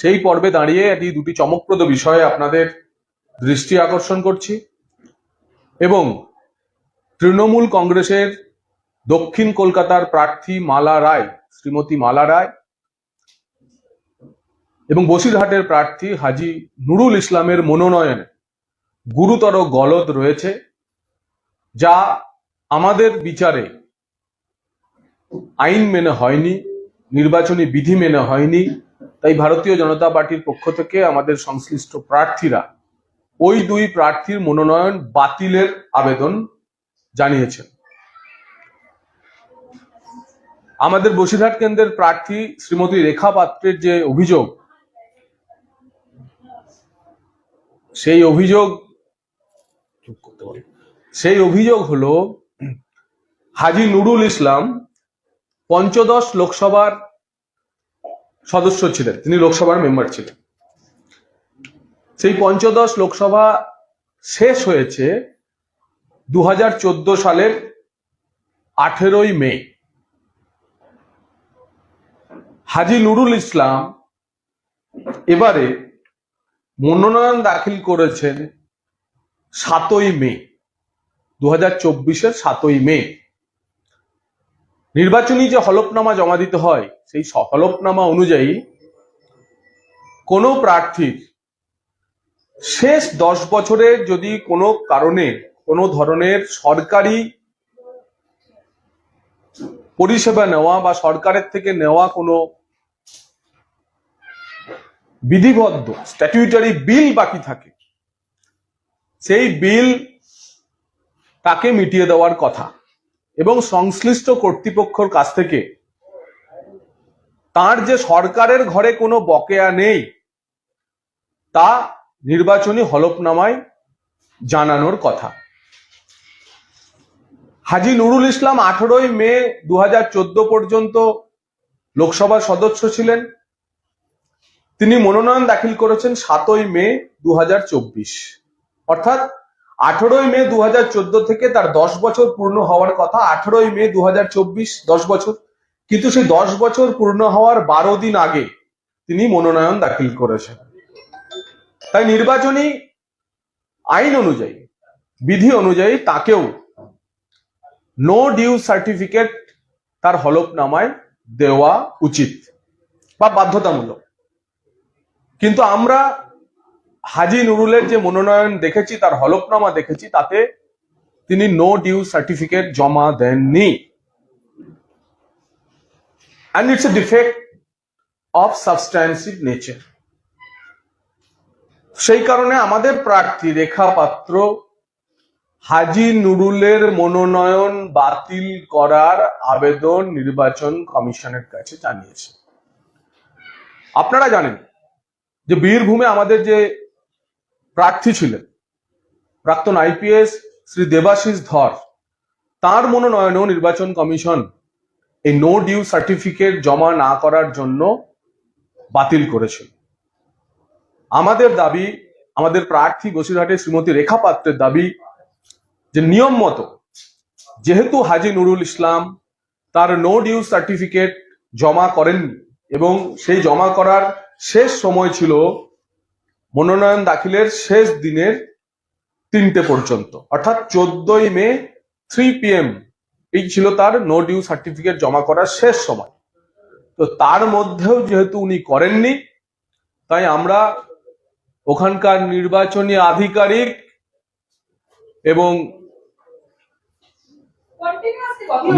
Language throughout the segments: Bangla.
সেই পর্বে দাঁড়িয়ে এটি দুটি চমকপ্রদ বিষয়ে আপনাদের দৃষ্টি আকর্ষণ করছি এবং তৃণমূল কংগ্রেসের দক্ষিণ কলকাতার প্রার্থী মালা রায়, শ্রীমতী মালা রায় এবং বসিরহাটের প্রার্থী হাজি নুরুল ইসলামের মনোনয়নে গুরুতর গলদ রয়েছে, যা আমাদের বিচারে আইন মেনে হয়নি, নির্বাচনী বিধি মেনে হয়নি তাই ভারতীয় জনতা পার্টির পক্ষ থেকে আমাদের সংশ্লিষ্ট প্রার্থীরা ওই দুই প্রার্থীর মনোনয়ন বাতিলের আবেদন জানিয়েছেন আমাদের বসিরহাট কেন্দ্রের প্রার্থী শ্রীমতী রেখা পাত্রের যে অভিযোগ সেই অভিযোগ। সেই অভিযোগ হলো হাজি নুরুল ইসলাম পঞ্চদশ লোকসভার সদস্য ছিলেন, তিনি লোকসভার মেম্বার ছিলেন। সেই পঞ্চদশ লোকসভা শেষ হয়েছে দু হাজার চোদ্দ সালের আঠেরোই মে। হাজি নুরুল ইসলাম এবারে মনোনয়ন দাখিল করেছেন সাতই মে দু হাজার চব্বিশের সাতই মে। নির্বাচনী যে হলফনামা জমা দিতে হয় সেই হলফনামা অনুযায়ী কোনো প্রার্থীর শেষ দশ বছরের যদি কোনো কারণে কোনো ধরনের সরকারি পরিষেবা নেওয়া বা সরকারের থেকে নেওয়া কোনো বিধিবদ্ধ স্ট্যাটিউটারি বিল বাকি থাকে, সেই বিল তাকে মিটিয়ে দেওয়ার কথা এবং সংশ্লিষ্ট কর্তৃপক্ষর কাছ থেকে তার যে সরকারের ঘরে কোনো বকেয়া নেই, তা নির্বাচনী হলফনামায় জানানোর কথা। হাজি নুরুল ইসলাম আঠেরোই মে দু হাজার চোদ্দ পর্যন্ত লোকসভার সদস্য ছিলেন। তিনি মনোনয়ন দাখিল করেছেন সাতই মে দু হাজার চব্বিশ। অর্থাৎ আঠেরোই মে দু হাজার চোদ্দ থেকে তার দশ বছর পূর্ণ হওয়ার কথা, আঠেরোই মে দু দশ বছর। কিন্তু সেই দশ বছর পূর্ণ হওয়ার বারো দিন আগে তিনি মনোনয়ন দাখিল করেছেন। তাই নির্বাচনী আইন অনুযায়ী, বিধি অনুযায়ী তাকেও নো ডিউ সার্টিফিকেট তার হলফনামায় দেওয়া উচিত বা বাধ্যতামূলক। কিন্তু আমরা হাজি নুরুলের যে মনোনয়ন দেখেছি, তার হলফনামা দেখেছি, তাতে তিনি নো ডিউ সার্টিফিকেট জমা দেননি। And it's a defect of substantive nature সেই কারণে আমাদের প্রার্থী রেখা পাত্র হাজি নুরুলের মনোনয়ন বাতিল করার আবেদন নির্বাচন কমিশনের কাছে জানিয়েছে। আপনারা জানেন যে বীরভূমে আমাদের যে প্রার্থী ছিলেন, প্রাক্তন আইপিএস শ্রী দেবাশিস ধর, তার মনোনয়নও নির্বাচন কমিশন এই নো ডিউ সার্টিফিকেট জমা না করার জন্য বাতিল করেছিল। আমাদের দাবি, আমাদের প্রার্থী বসিরহাটের শ্রীমতী রেখা পাত্রের দাবি যে নিয়ম মতো যেহেতু হাজি নুরুল ইসলাম তার নো ডিউ সার্টিফিকেট জমা করেননি এবং সেই জমা করার শেষ সময় ছিল মনোনয়ন দাখিলের শেষ দিনের তিনটে পর্যন্ত, অর্থাৎ চোদ্দই মে থ্রি পিএম এই ছিল তার নো ডিউ সার্টিফিকেট জমা করার শেষ সময়। তো তার মধ্যেও যেহেতু উনি করেননি, তাই আমরা ওখানকার নির্বাচনী আধিকারিক এবং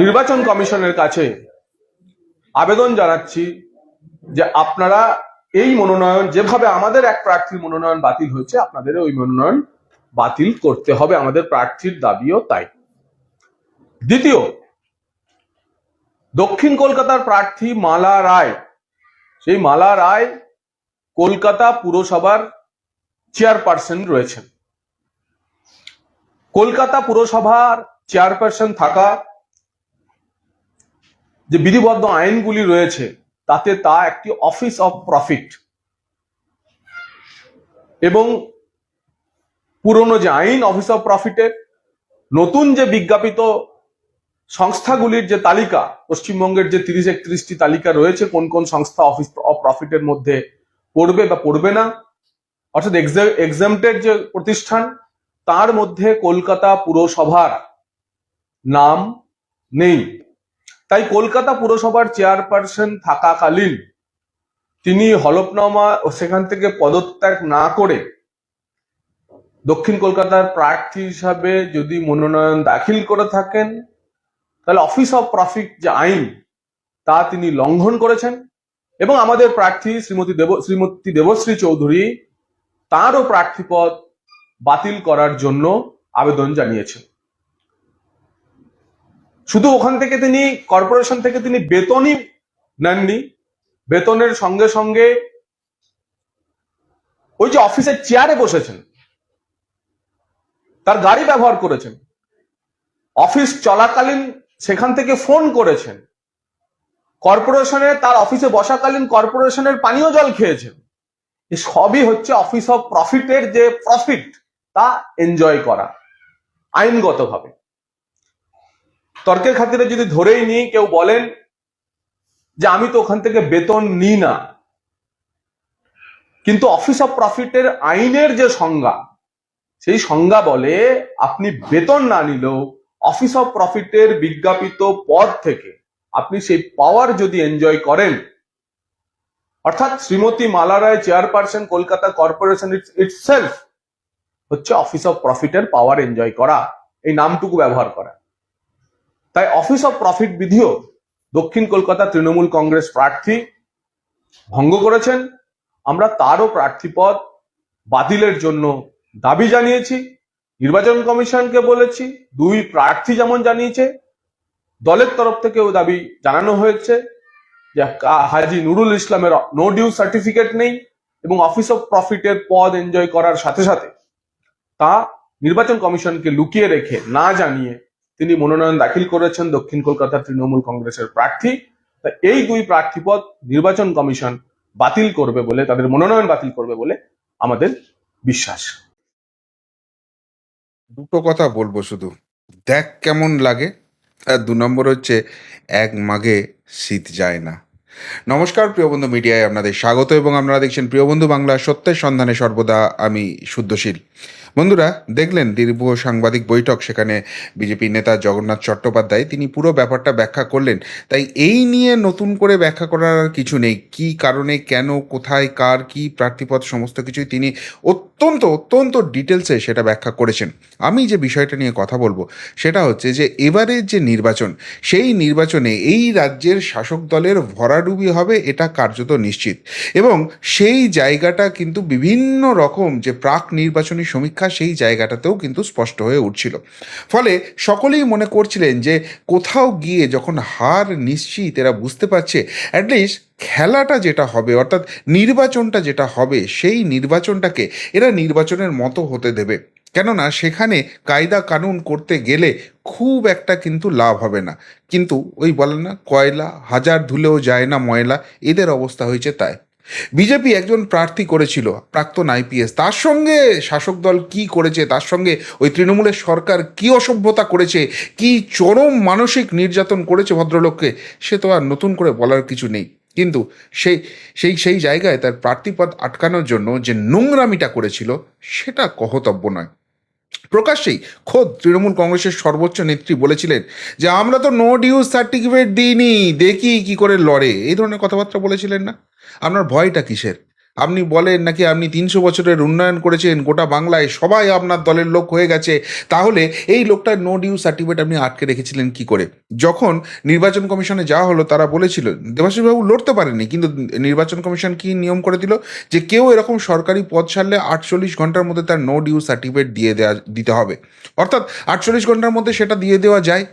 নির্বাচন কমিশনের কাছে আবেদন জানাচ্ছি যে আপনারা এই মনোনয়ন, যেভাবে আমাদের এক প্রার্থীর মনোনয়ন বাতিল হয়েছে, আপনাদের ওই মনোনয়ন বাতিল করতে হবে, আমাদের প্রার্থীর দাবিও তাই। দ্বিতীয়, দক্ষিণ কলকাতার প্রার্থী মালা রায়। সেই মালা রায় কলকাতা পুরসভার চেয়ারপারসন রয়েছেন। কলকাতা পুরসভার চেয়ারপারসন থাকা যে বিধিবদ্ধ আইনগুলি রয়েছে, তাতে তা একটি অফিস অফ প্রফিট এবং পুরনো যে আইন অফিস অফ প্রফিটের নতুন যে বিজ্ঞাপিত সংস্থাগুলির যে তালিকা, পশ্চিমবঙ্গের যে তিরিশ একত্রিশটি তালিকা রয়েছে, কোন কোন সংস্থা অফিস অফ প্রফিটের মধ্যে পড়বে বা পড়বে না, অর্থাৎ এক্সামটেড যে প্রতিষ্ঠান, তার মধ্যে কলকাতা পুরসভার নাম নেই। তাই কলকাতা পুরসভার চেয়ারপারসন থাকাকালীন তিনি হলফনামা সেখান থেকে পদত্যাগ না করে দক্ষিণ কলকাতার প্রার্থী হিসাবে যদি মনোনয়ন দাখিল করে থাকেন তাহলে অফিস অফ প্রফিট যে আইন, তা তিনি লঙ্ঘন করেছেন। এবং আমাদের প্রার্থী শ্রীমতী দেব, শ্রীমতী দেবশ্রী চৌধুরী তারও প্রার্থীপদ বাতিল করার জন্য আবেদন জানিয়েছেন। শুধু ওখান থেকে তিনি, কর্পোরেশন থেকে তিনি বেতনই নেননি। বেতনের সঙ্গে সঙ্গে ওই যে অফিসের চেয়ারে বসেছেন। তার গাড়ি ব্যবহার করেছেন। অফিস চলাকালীন সেখান থেকে ফোন করেছেন। কর্পোরেশনে তার অফিসে বসাকালীন কর্পোরেশনের পানীয় জল খেয়েছেন। সবই হচ্ছে অফিস অফ প্রফিটের যে প্রফিট, তা এনজয় করা, আইনগতভাবে। তর্কের খাতিরে যদি ধরেই নিই, কেউ বলেন যে আমি তো ওখান থেকে বেতন নিই না। কিন্তু অফিস অফ প্রফিটের আইনের যে সংজ্ঞা, সেই সংজ্ঞা বলে আপনি বেতন না নিলেও অফিস অফ প্রফিটের বিজ্ঞাপিত পদ থেকে আপনি সেই পাওয়ার যদি এনজয় করেন, অর্থাৎ Shrimati Mala Roy chairperson Kolkata corporation itself হচ্ছে অফিস অফ প্রফিটের পাওয়ার এনজয় করা, এই নামটুকু ব্যবহার করা। তাই অফিস অফ প্রফিট বিধিও দক্ষিণ কলকাতা তৃণমূল কংগ্রেস প্রার্থী ভঙ্গ করেছেন। আমরা তারও প্রার্থীপদ বাতিলের জন্য দাবি জানিয়েছি। নির্বাচন কমিশনকে বলেছি, দুই প্রার্থী যেমন জানিয়েছে, দলের তরফ থেকেও দাবি জানানো হয়েছে যে হাজি নুরুল ইসলামের নো ডিউ সার্টিফিকেট নেই এবং অফিস অফ প্রফিটের পদ এনজয় করার সাথে সাথে তা নির্বাচন কমিশনকে লুকিয়ে রেখে না জানিয়ে তিনি মনোনয়ন দাখিল করেছেন দক্ষিণ কলকাতার তৃণমূল কংগ্রেসের প্রার্থী। তা এই দুই প্রার্থীপদ নির্বাচন কমিশন বাতিল করবে বলে, তাদের মনোনয়ন বাতিল করবে বলে আমাদের বিশ্বাস। দুটো কথা বলব শুধু। দেখ কেমন লাগে। আর দু নম্বর হচ্ছে, এক মাঘে শীত যায় না। নমস্কার প্রিয় বন্ধু মিডিয়ায় আপনাদের স্বাগত এবং আপনারা দেখছেন প্রিয় বন্ধু বাংলা সত্যের সন্ধানে সর্বদা আমি শুদ্ধশীল। বন্ধুরা, দেখলেন দীর্ঘ সাংবাদিক বৈঠক, সেখানে বিজেপি নেতা জগন্নাথ চট্টোপাধ্যায়, তিনি পুরো ব্যাপারটা ব্যাখ্যা করলেন। তাই এই নিয়ে নতুন করে ব্যাখ্যা করার কিছু নেই। কি কারণে, কেন, কোথায়, কার, কি প্রার্থীপদ, সমস্ত কিছুই তিনি অত্যন্ত অত্যন্ত ডিটেলসে সেটা ব্যাখ্যা করেছেন। আমি যে বিষয়টা নিয়ে কথা বলব, সেটা হচ্ছে যে এবারের যে নির্বাচন, সেই নির্বাচনে এই রাজ্যের শাসক দলের ভরাডুবি হবে, এটা কার্যত নিশ্চিত। এবং সেই জায়গাটা কিন্তু বিভিন্ন রকম যে প্রাক নির্বাচনী সমীক্ষা, সেই জায়গাটাতেও কিন্তু স্পষ্ট হয়ে উঠছিল। ফলে সকলেই মনে করছিলেন যে কোথাও গিয়ে যখন হার নিশ্চিত এরা বুঝতে পারছে অ্যাটলিস্ট খেলাটা যেটা হবে, অর্থাৎ নির্বাচনটা যেটা হবে, সেই নির্বাচনটাকে এরা নির্বাচনের মতো হতে দেবে। কেননা সেখানে কায়দা কানুন করতে গেলে খুব একটা কিন্তু লাভ হবে না। কিন্তু ওই বলে না, কয়লা, হাজার ধুলেও যায় না ময়লা, এদের অবস্থা হয়েছে তাই। বিজেপি একজন প্রার্থী করেছিল, প্রাক্তন আইপিএস তার সঙ্গে শাসক দল কি করেছে, তার সঙ্গে ওই তৃণমূলের সরকার কি অসভ্যতা করেছে, কি চরম মানসিক নির্যাতন করেছে ভদ্রলোককে, সে তো আর নতুন করে বলার কিছু নেই। কিন্তু সেই সেই সেই জায়গায় তার প্রার্থীপদ আটকানোর জন্য যে নোংরামিটা করেছিল, সেটা কহতব্য নয়। প্রকাশ্যেই খোদ তৃণমূল কংগ্রেসের সর্বোচ্চ নেত্রী বলেছিলেন যে, আমরা তো নো ডিউজ সার্টিফিকেট দিইনি, দেখি কি করে লড়ে। এই ধরনের কথাবার্তা বলেছিলেন না। আপনার ভয়টা কিসের? আপনি বলেন নাকি আপনি তিনশো বছরের উন্নয়ন করেছেন? গোটা বাংলায় সবাই আপনার দলের লোক হয়ে গেছে। তাহলে এই লোকটার নো ডিউ সার্টিফিকেট আপনি আটকে রেখেছিলেন কি করে? যখন নির্বাচন কমিশনে যাওয়া হলো তারা বলেছিল, দেবাশিসবাবু লড়তে পারেনি কিন্তু নির্বাচন কমিশন কি নিয়ম করে দিল? যে কেউ এরকম সরকারি পদ ছাড়লে আটচল্লিশ ঘণ্টার মধ্যে তার নো ডিউ সার্টিফিকেট দিয়ে দেওয়া দিতে হবে। অর্থাৎ আটচল্লিশ ঘণ্টার মধ্যে সেটা দিয়ে দেওয়া যায়।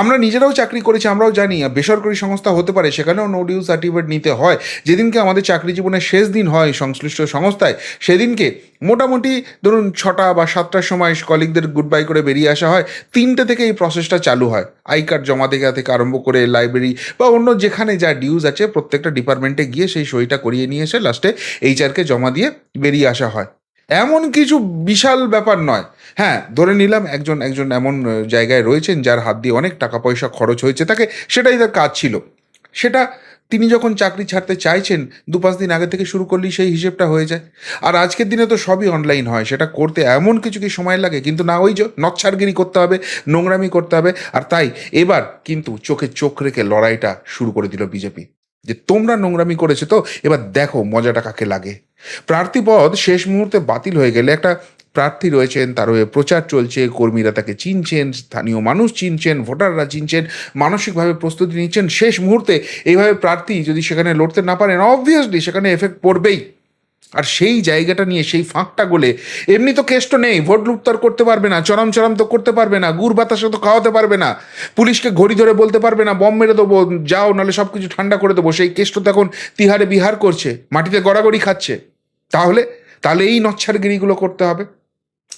আমরা নিজেরাও চাকরি করেছি, আমরাও জানি বেসরকারি সংস্থা হতে পারে, সেখানেও নো ডিউ সার্টিফিকেট নিতে হয়। যেদিনকে আমাদের চাকরি জীবনের শেষ দিন হয় সংশ্লিষ্ট সংস্থায়, সেদিনকে মোটামুটি ধরুন ছটা বা সাতটার সময় কলিগদের গুড বাই করে বেরিয়ে আসা হয়। তিনটে থেকে এই প্রসেসটা চালু হয়। আই কার্ড জমা দেওয়া থেকে আরম্ভ করে লাইব্রেরি বা অন্য যেখানে যা ডিউজ আছে প্রত্যেকটা ডিপার্টমেন্টে গিয়ে সেই সইটা করিয়ে নিয়ে এসে লাস্টে এইচআরকে জমা দিয়ে বেরিয়ে আসা হয়। এমন কিছু বিশাল ব্যাপার নয়। হ্যাঁ ধরে নিলাম একজন একজন এমন জায়গায় রয়েছেন যার হাত দিয়ে অনেক টাকা পয়সা খরচ হয়েছে, তাকে সেটাই তার কাজ ছিল। সেটা তিনি যখন চাকরি ছাড়তে চাইছেন, দু পাঁচ দিন আগে থেকে শুরু করলেই সেই হিসেবটা হয়ে যায়। আর আজকের দিনে তো সবই অনলাইন হয়, সেটা করতে এমন কিছু কি সময় লাগে? কিন্তু না, ওই যে নচ্ছারগিরি করতে হবে, নোংরামি করতে হবে, আর তাই এবার কিন্তু চোখে চোখ রেখে লড়াইটা শুরু করে দিল বিজেপি। যে তোমরা নোংরামি করেছ তো, এবার দেখো মজাটা কাকে লাগে। প্রার্থী পদ শেষ মুহূর্তে বাতিল হয়ে গেলে একটা প্রার্থী রয়েছেন, তার হয়ে প্রচার চলছে, কর্মীরা তাকে চিনছেন, স্থানীয় মানুষ চিনছেন, ভোটাররা চিনছেন, মানসিকভাবে প্রস্তুতি নিচ্ছেন। শেষ মুহূর্তে এইভাবে প্রার্থী যদি সেখানে লড়তে না পারেন অবভিয়াসলি সেখানে এফেক্ট পড়বেই। আর সেই জায়গাটা নিয়ে, সেই ফাঁকটা গলে এমনি তো কেষ্ট নেই, ভোট লুটতর করতে পারবে না, চরম চরম তো করতে পারবে না, গুড় বাতাসে তো খাওয়াতে পারবে না, পুলিশকে ঘড়ি ধরে বলতে পারবে না বম মেরে দেবো, যাও, নাহলে সব কিছু ঠান্ডা করে দেবো, সেই কেষ্ট তো এখন তিহারে বিহার করছে, মাটিতে গড়াগড়ি খাচ্ছে। তাহলে তাহলে এই নচ্ছারগিরিগুলো করতে হবে।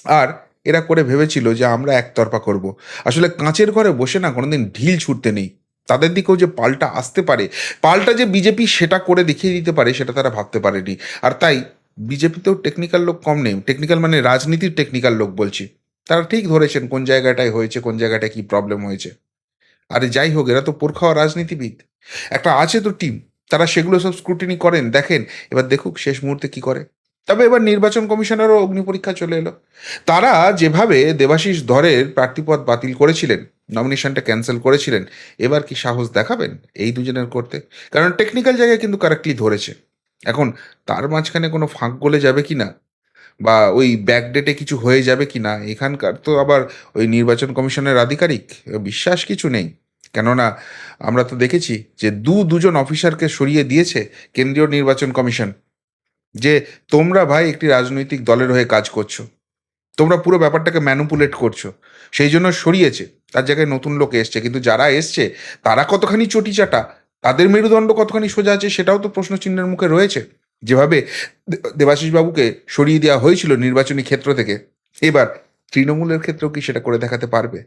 আর এরা করে ভেবেছিল যে আমরা একতরফা করব। আসলে কাঁচের ঘরে বসে না কোনোদিন ঢিল ছুটতে নেই। তাদের দিকেও যে পাল্টা আসতে পারে, পাল্টা যে বিজেপি সেটা করে দেখিয়ে দিতে পারে, সেটা তারা ভাবতে পারেনি। আর তাই বিজেপিতেও টেকনিক্যাল লোক কম নেই। টেকনিক্যাল মানে রাজনীতির টেকনিক্যাল লোক বলছি। তারা ঠিক ধরেছেন কোন জায়গাটায় হয়েছে, কোন জায়গাটায় কি প্রবলেম হয়েছে। আরে যাই হোক, এরা তো পোরখাওয়া রাজনীতিবিদ। একটা আছে তো টিম তারা সেগুলো সব স্ক্রুটিনি করেন, দেখেন। এবার দেখুক শেষ মুহূর্তে কি করে। তবে এবার নির্বাচন কমিশনেরও অগ্নি পরীক্ষা চলে এলো। তারা যেভাবে দেবাশিস ধরের প্রার্থীপদ বাতিল করেছিলেন নমিনেশনটা ক্যান্সেল করেছিলেন, এবার কি সাহস দেখাবেন এই দুজনের করতে? কারণ টেকনিক্যাল জায়গায় কিন্তু কারেক্টলি ধরেছে। এখন তার মাঝখানে কোনো ফাঁক গলে যাবে কি না? বা ওই ব্যাকডেটে কিছু হয়ে যাবে কি না? এখানকার তো আবার ওই নির্বাচন কমিশনের আধিকারিক, বিশ্বাস কিছু নেই। কেননা আমরা তো দেখেছি যে দু দুজন অফিসারকে সরিয়ে দিয়েছে কেন্দ্রীয় নির্বাচন কমিশন যে তোমরা ভাই একটি রাজনৈতিক দলের হয়ে কাজ করছ। তোমরা পুরো ব্যাপারটাকে ম্যানুপুলেট করছ। সেই জন্য সরিয়েছে। তার জায়গায় নতুন লোক এসছে। কিন্তু যারা এসছে, তারা কতখানি চটি চাটা তাদের মেরুদণ্ড কতখানি সোজা আছে সেটাও তো প্রশ্নচিহ্নের মুখে রয়েছে। যেভাবে দেবাশিস বাবুকে সরিয়ে দেওয়া হয়েছিল নির্বাচনী ক্ষেত্র থেকে। এবার তৃণমূলের ক্ষেত্রেও কি সেটা করে দেখাতে পারবে?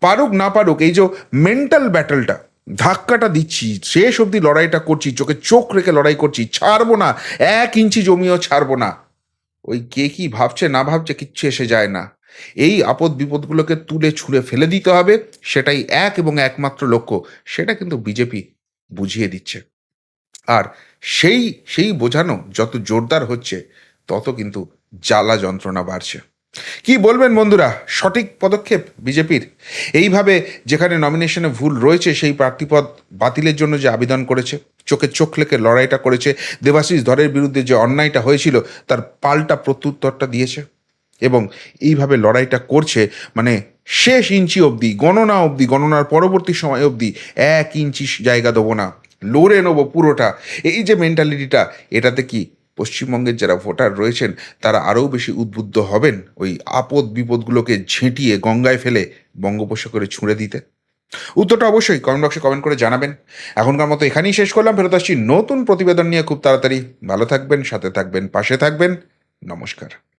পারুক না পারুক, এই যে মেন্টাল ব্যাটলটা ধাক্কাটা দিচ্ছি, শেষ অবধি লড়াইটা করছি, চোখে চোখ রেখে লড়াই করছি, ছাড়বো না, এক ইঞ্চি জমিও ছাড়বো না। ওই কে কি ভাবছে না ভাবছে কিচ্ছু এসে যায় না। এই আপদ বিপদগুলোকে তুলে ছুঁড়ে ফেলে দিতে হবে, সেটাই এক এবং একমাত্র লক্ষ্য, সেটা কিন্তু বিজেপি বুঝিয়ে দিচ্ছে। আর সেই সেই বোঝানো যত জোরদার হচ্ছে, তত কিন্তু জ্বালা যন্ত্রণা বাড়ছে। কি বলবেন বন্ধুরা? সঠিক পদক্ষেপ বিজেপির? এইভাবে যেখানে নমিনেশনে ভুল রয়েছে, সেই প্রার্থীপদ বাতিলের জন্য যে আবেদন করেছে, চোখে চোখ লেখে লড়াইটা করেছে, দেবাশিস ধরের বিরুদ্ধে যে অন্যায়টা হয়েছিল, তার পাল্টা প্রত্যুত্তরটা দিয়েছে এবং এইভাবে লড়াইটা করছে মানে শেষ ইঞ্চি অবধি, গণনা অবধি, গণনার পরবর্তী সময় অবধি এক ইঞ্চি জায়গা দেবো না, লড়ে নেব পুরোটা। এই যে মেন্টালিটিটা এটাতে কি পশ্চিমবঙ্গের যারা ভোটার রয়েছেন, তারা আরও বেশি উদ্বুদ্ধ হবেন ওই আপদ বিপদগুলোকে ঝেঁটিয়ে গঙ্গায় ফেলে বঙ্গোপসাগরে ছুঁড়ে দিতে? উত্তরটা অবশ্যই কমেন্ট বক্সে কমেন্ট করে জানাবেন। এখনকার মতো এখানেই শেষ করলাম, ফেরত আসছি নতুন প্রতিবেদন নিয়ে। খুব তাড়াতাড়ি ভালো থাকবেন, সাথে থাকবেন, পাশে থাকবেন। নমস্কার।